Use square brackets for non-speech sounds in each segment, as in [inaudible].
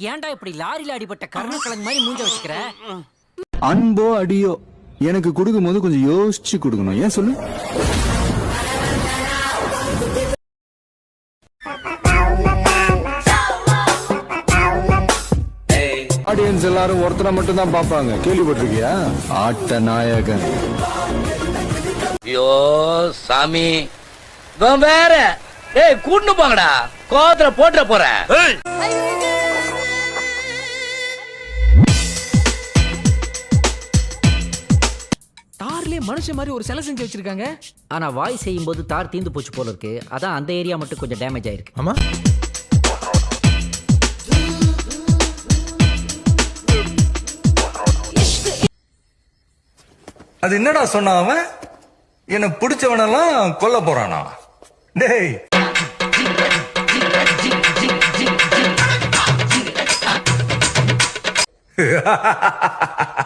இப்படி லாரில அடிபட்ட கருணக்கிழங்கு மாதிரி மூஞ்ச வச்சுக்கிற? அன்போ அடியோ எனக்கு கொடுக்கும் போது கொஞ்சம் யோசிச்சு கொடுக்கணும். ஏன் சொல்லு? ஆடியன்ஸ் எல்லாரும் ஒருத்தரை மட்டும் தான் பாப்பாங்க கேள்விப்பட்டிருக்கியா? ஆட்ட நாயகன். ஐயோ சாமி. வேற. ஏய் கூட்டு போங்கடா. கோவத்துல போட்டுற போறேன். மனுஷன் மாதிரி ஒரு சிலை செஞ்சு வச்சிருக்காங்க. ஆனா வாய் செய்யும் போது தார் தீந்து போச்சு போல இருக்கு. அதான் அந்த ஏரியா மட்டும் கொஞ்சம் டேமேஜ் ஆயிருக்கு. ஆமா. அது என்னடா சொன்னா அவன்? என்ன பிடிச்சவனெல்லாம் கொல்ல போறானா? டேய். [laughs]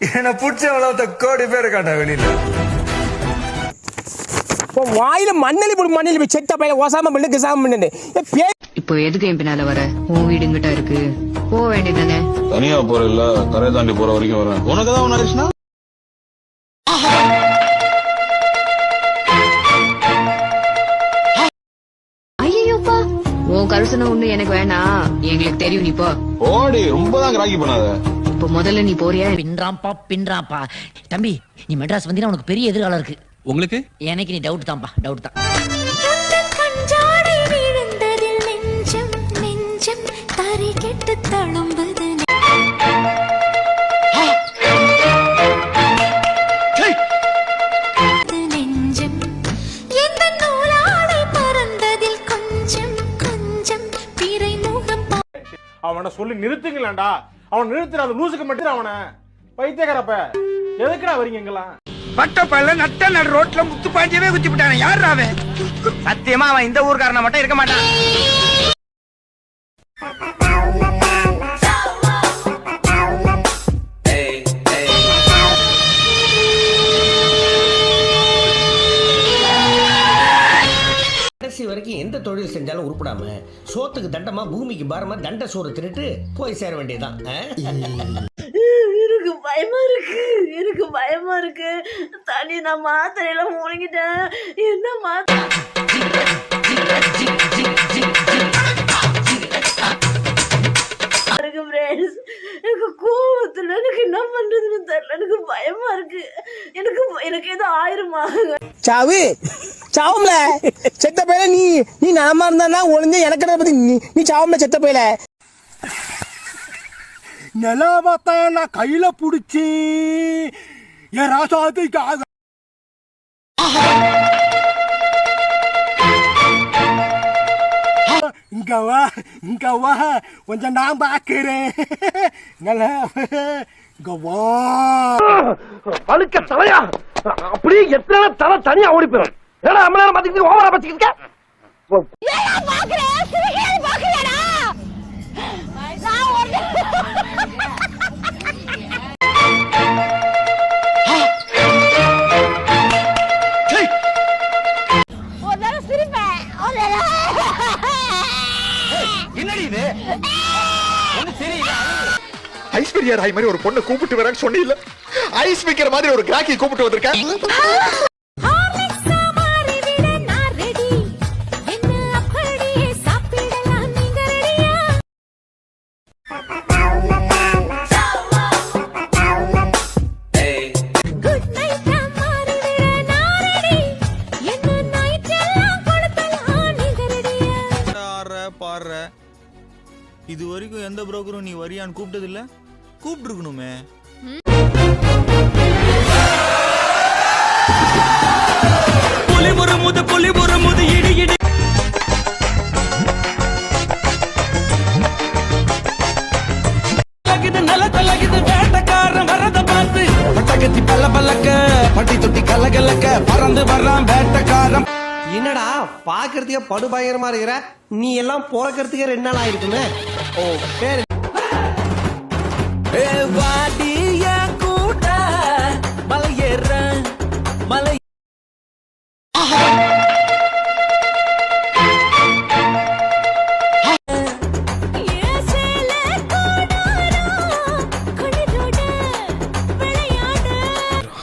என்ன பிடிச்சவளத்த கோடி பேர் இருக்காண்டா வெளியில. இப்போ வாயில மண்ணலி போடு மண்ணலி போய் செத்த பையன் ஓசாம பண்ணு கிசாம பண்ணு இப்போ எதுக்கு என் பின்னால வர? உன் வீடு இங்கிட்ட இருக்கு. போக வேண்டியதானே தனியா போற இல்ல கரை தாண்டி போற வரைக்கும் வரேன். உனக்கு தான் ஐயோப்பா உன் கருசனை ஒண்ணு எனக்கு வேணாம். எங்களுக்கு தெரியும் நீ போ. ஓடி ரொம்ப தான் கிராக்கி பண்ணாத. இப்போ முதல்ல நீ போறியா? பின்றாம்பா பின்றாம்பா தம்பி நீ மெட்ராஸ் வந்தீங்கன்னா உனக்கு பெரிய எதிர்காலம் இருக்கு. உங்களுக்கு? எனக்கு நீ டவுட் தான்ப்பா டவுட் தான். அவனை சொல்லி நிறுத்துங்களேன்டா. அவன் நிறுத்துற அந்த லூசுக்கு மட்டும் அவனை. பைத்தியக்காரப்ப எதுக்குடா வரீங்க எங்கெல்லாம் பட்டப்பல்ல நட்ட நடு ரோட்ல முத்து பாஞ்சவே குத்தி விட்டானே யார் அவன்? சத்தியமா அவன் இந்த ஊர்க்காரனா மட்டும் இருக்க மாட்டான். கடைசி வரைக்கும் எந்த தொழில் செஞ்சாலும் உருப்படாம சோத்துக்கு தண்டமா பூமிக்கு பாரமா தண்ட சோறு தின்னுட்டு போய் சேர வேண்டியதுதான்? எனக்கு பயமா இருக்கு எனக்கு பயமா இருக்கு. தனி நான் மாத்திரையில முழுங்கிட்டேன். என்ன மாத்திரை? friends. எனக்கு கோவத்துல எனக்கு என்ன பண்றதுன்னு தெரியல. எனக்கு பயமா இருக்கு. எனக்கு எனக்கு ஏதோ ஆயிருமா சாவு. சாவும்ல. செத்த பையல நீ நீ நலமா இருந்தா ஒளிஞ்ச எனக்கு பத்தி நீ நீ சாவும்ல செத்த பையல நிலாவத்தான் நான் கையில புடிச்சி என் ராசாத்துக்காக இங்க வா இங்க வா கொஞ்சம் நான் பாக்குறேன். நல்லா இங்க வா. பழுக்க தலையா? அப்படியே எத்தனை தலை தனியா ஓடி போயிடும் என்னடி இது? ஐஸ் பெரியார் ஆய் மாதிரி ஒரு பொண்ணை கூப்பிட்டு வரேன்னு சொன்னீங்க ஐஸ் வைக்கிற மாதிரி ஒரு கிராக்கி கூப்பிட்டு வந்திருக்கேன் பாடுற இது வரைக்கும் எந்த புரோக்கரும் நீ வரியான்னு கூப்பிட்டது இல்ல கூப்பிட்டு முது புலி முது இடி இடி பல்ல பல்லக்க பட்டி தொட்டி கல்ல கல்லக்க பறந்து வர்றான் வேட்டக்காரன். என்னடா பாக்குறதுக்கே படுபயங்கரமா இருக்கிற? நீ எல்லாம் போறக்கிறதுக்கே ரெண்டு நாள் ஆயிருக்குமே? ஓ பேரு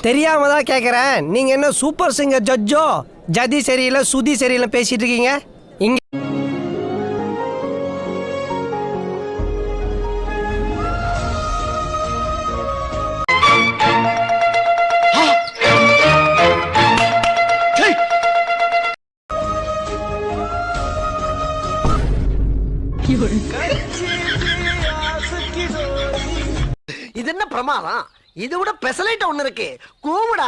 தெரியாம தான் கேக்குறேன். நீங்க என்ன சூப்பர் சிங்கர் ஜட்ஜோ ஜதி சரியில்லை சுதி சரியில்லை பேசிட்டு இருக்கீங்க? இங்க இது என்ன பிரமாதம்? இது விட பெசலைட் ஒண்ணு இருக்கு. கூவிடா.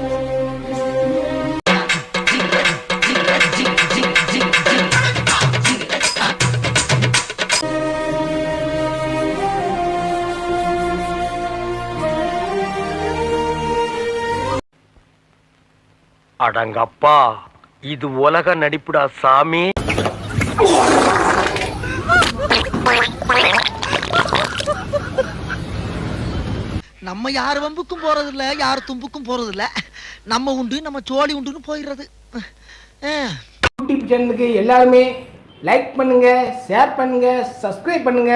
அடங்கப்பா. இது உலக நடிப்புடா சாமி. நம்ம யார் வம்புக்கும் போறது இல்ல யார் தும்புக்கும் போறது இல்ல நம்ம உண்டு நம்ம சோழி உண்டுன்னு போயிடுறது. யூடியூப் சேனலுக்கு எல்லாருமே லைக் பண்ணுங்க ஷேர் பண்ணுங்க சப்ஸ்கிரைப் பண்ணுங்க.